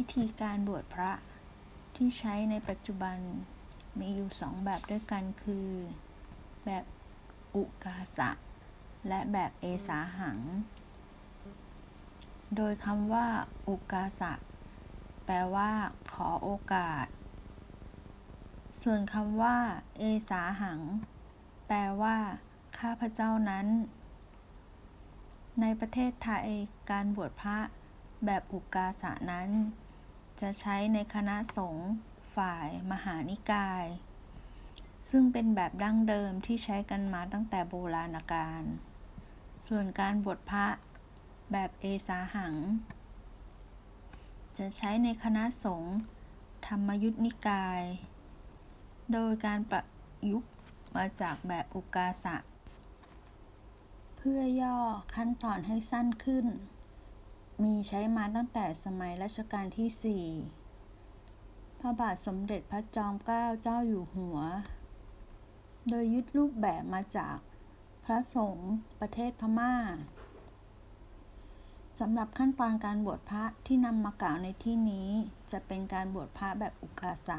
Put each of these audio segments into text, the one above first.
พิธีการบวชพระที่ใช้ในปัจจุบันมีอยู่สองแบบด้วยกันคือ แบบอุกาสะ และแบบเอสาหัง โดยคำว่า อุกาสะ แปลว่า ขอโอกาส ส่วนคำว่า เอสาหัง แปลว่า ข้าพเจ้านั้น ในประเทศไทยการบวชพระแบบอุกาสะนั้น จะใช้ในคณะสงฆ์ฝ่ายมหานิกาย ซึ่งเป็นแบบดั้งเดิมที่ใช้กันมาตั้งแต่โบราณกาล ส่วนการบวชพระแบบเอสาหัง จะใช้ในคณะสงฆ์ธรรมยุทธนิกาย โดยการประยุกต์มาจากแบบอุกาสะ เพื่อย่อขั้นตอนให้สั้นขึ้น มีใช้มาตั้งแต่สมัยรัชกาลที่ 4 พระบาทสมเด็จพระจอมเกล้าเจ้าอยู่หัว โดยยึดรูปแบบมาจากพระสงฆ์ประเทศพม่าสำหรับขั้นตอนการบวชพระที่นำมากล่าวในที่นี้จะเป็นการบวชพระแบบอุกาสะ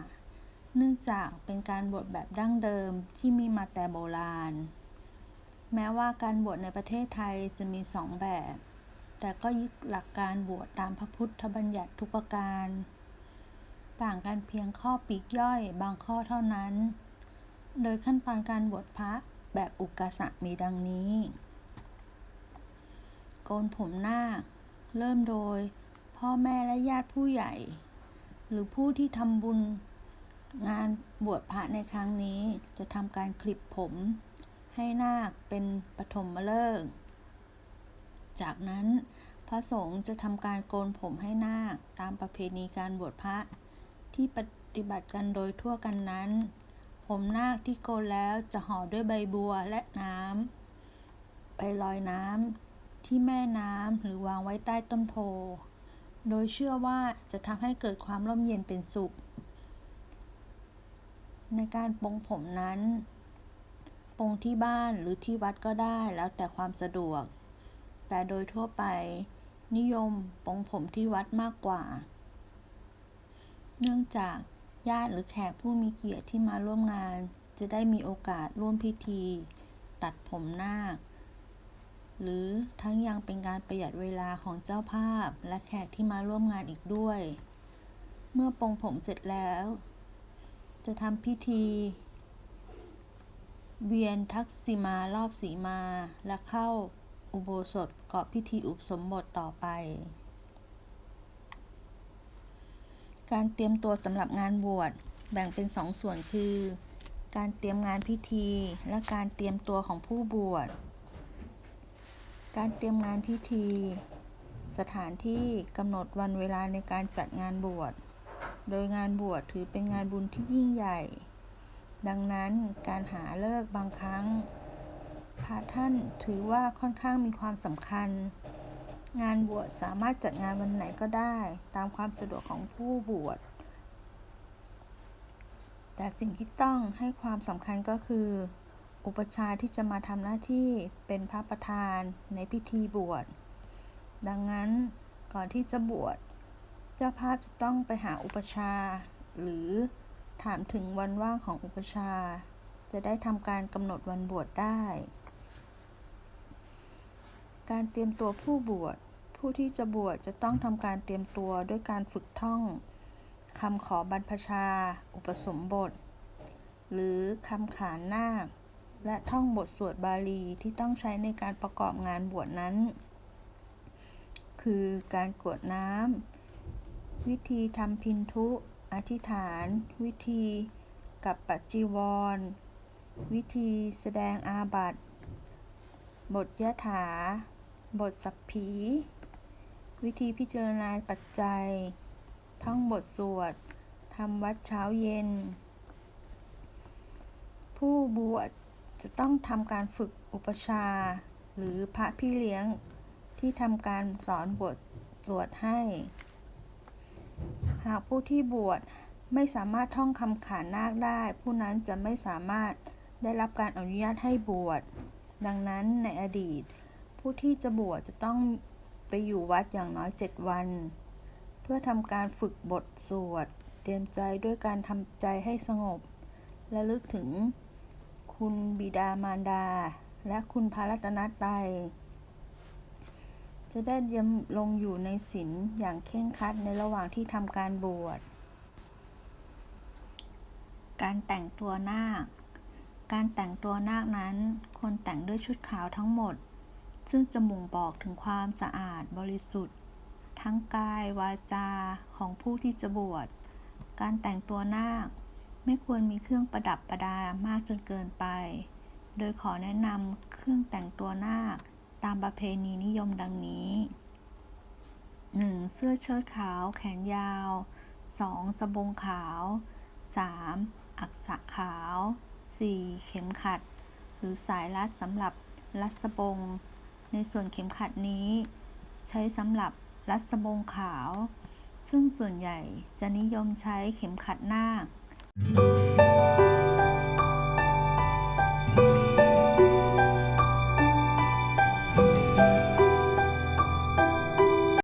เนื่องจากเป็นการบวชแบบดั้งเดิมที่มีมาแต่โบราณ แม้ว่าการบวชในประเทศไทยจะมีสองแบบ แต่ก็ยึดหลักการบวชตามพระพุทธบัญญัติทุกประการ ต่างกันเพียงข้อปีกย่อยบางข้อเท่านั้น โดยขั้นตอนการบวชพระแบบอุกาสะมีดังนี้ โกนผมนาคเริ่มโดยพ่อแม่และญาติผู้ใหญ่ หรือผู้ที่ทำบุญงานบวชพระในครั้งนี้จะทำการคลิปผมให้นาคเป็นปฐมฤกษ์ จากนั้นพระสงฆ์จะทำการโกนผมให้นาคตามประเพณีการบวชพระที่ปฏิบัติกันโดยทั่วกันนั้น ผมนาคที่โกนแล้วจะห่อด้วยใบบัวและน้ำไปลอยน้ำที่แม่น้ำหรือวางไว้ใต้ต้นโพ โดยเชื่อว่าจะทำให้เกิดความร่มเย็นเป็นสุข ในการปรงผมนั้น ปรงที่บ้านหรือที่วัดก็ได้แล้วแต่ความสะดวก แต่โดยทั่วไป นิยมปรงผมที่วัดมากกว่า เนื่องจากญาติหรือแขกผู้มีเกียรติที่มาร่วมงาน จะได้มีโอกาสร่วมพิธี ตัดผมนาค หรือทั้งยังเป็นการประหยัดเวลาของเจ้าภาพและแขกที่มาร่วมงานอีกด้วย เมื่อปรงผมเสร็จแล้ว จะทำพิธีเวียนทักษิมารอบสีมาและเข้า อุโบสถประกอบพิธีอุปสมบทต่อไป การเตรียมตัวสำหรับงานบวชแบ่งเป็นสองส่วนคือ การเตรียมงานพิธีและการเตรียมตัวของผู้บวช การเตรียมงานพิธี สถานที่กำหนดวันเวลาในการจัดงานบวช โดยงานบวชถือเป็นงานบุญที่ยิ่งใหญ่ ดังนั้นการหาเลิกบางครั้ง พระท่านถือว่าค่อนข้างมีความสำคัญ งานบวชสามารถจัดงานวันไหนก็ได้ ตามความสะดวกของผู้บวช แต่สิ่งที่ต้องให้ความสำคัญก็คือ อุปชาที่จะมาทำหน้าที่เป็นพระประธานในพิธีบวช ดังนั้นก่อนที่จะบวชเจ้าภาพจะต้องไปหาอุปชา หรือถามถึงวันว่างของอุปชาจะได้ทำการกำหนดวันบวชได้ การเตรียมตัวผู้บวช ผู้ที่จะบวชจะต้องทำการเตรียมตัวด้วยการฝึกท่องคำขอบรรพชา อุปสมบท หรือคำขานนาค และท่องบทสวดบาลีที่ต้องใช้ในการประกอบงานบวชนั้น คือการกรวดน้ำ วิธีทำพินทุอธิษฐาน วิธีกับปัจจีวร วิธีแสดงอาบัติ บทยะถา บทสัพผี วิธีพิจารณาปัจจัย ท่องบทสวดทำวัดเช้าเย็น ผู้บวชจะต้องทำการฝึกอุปชา หรือพระพี่เลี้ยงที่ทำการสอนบทสวดให้ หากผู้ที่บวชไม่สามารถท่องคำขานนาคได้ ผู้นั้นจะไม่สามารถได้รับการอนุญาตให้บวช ดังนั้นในอดีต ผู้ที่จะบวชจะต้องไปอยู่วัดอย่างน้อยเจ็ดวัน เพื่อทำการฝึกบทสวด เตรียมใจด้วยการทำใจให้สงบ และลึกถึงคุณบิดามารดา และคุณพระรัตนตรัยจะได้ยำลงอยู่ในศีลอย่างเคร่งครัดในระหว่างที่ทำการบวช การแต่งตัวนาค การแต่งตัวนาคนั้นควรแต่งด้วยชุดขาวทั้งหมด ซึ่งจะบ่งบอกถึงความสะอาดบริสุทธิ์ ทั้งกายวาจาของผู้ที่จะบวช การแต่งตัวนาคไม่ควรมีเครื่องประดับประดามากจนเกินไป โดยขอแนะนำเครื่องแต่งตัวนาคตามประเพณีนิยมดังนี้ 1. เสื้อเชิ้ตขาวแขนยาว 2. สบงขาว 3. อักษะขาว 4. เข็มขัด หรือสายรัดสำหรับรัดสบง ในส่วนเข็มขัดนี้ ใช้สำหรับรัดสบงขาว ซึ่งส่วนใหญ่จะนิยมใช้เข็มขัดนาค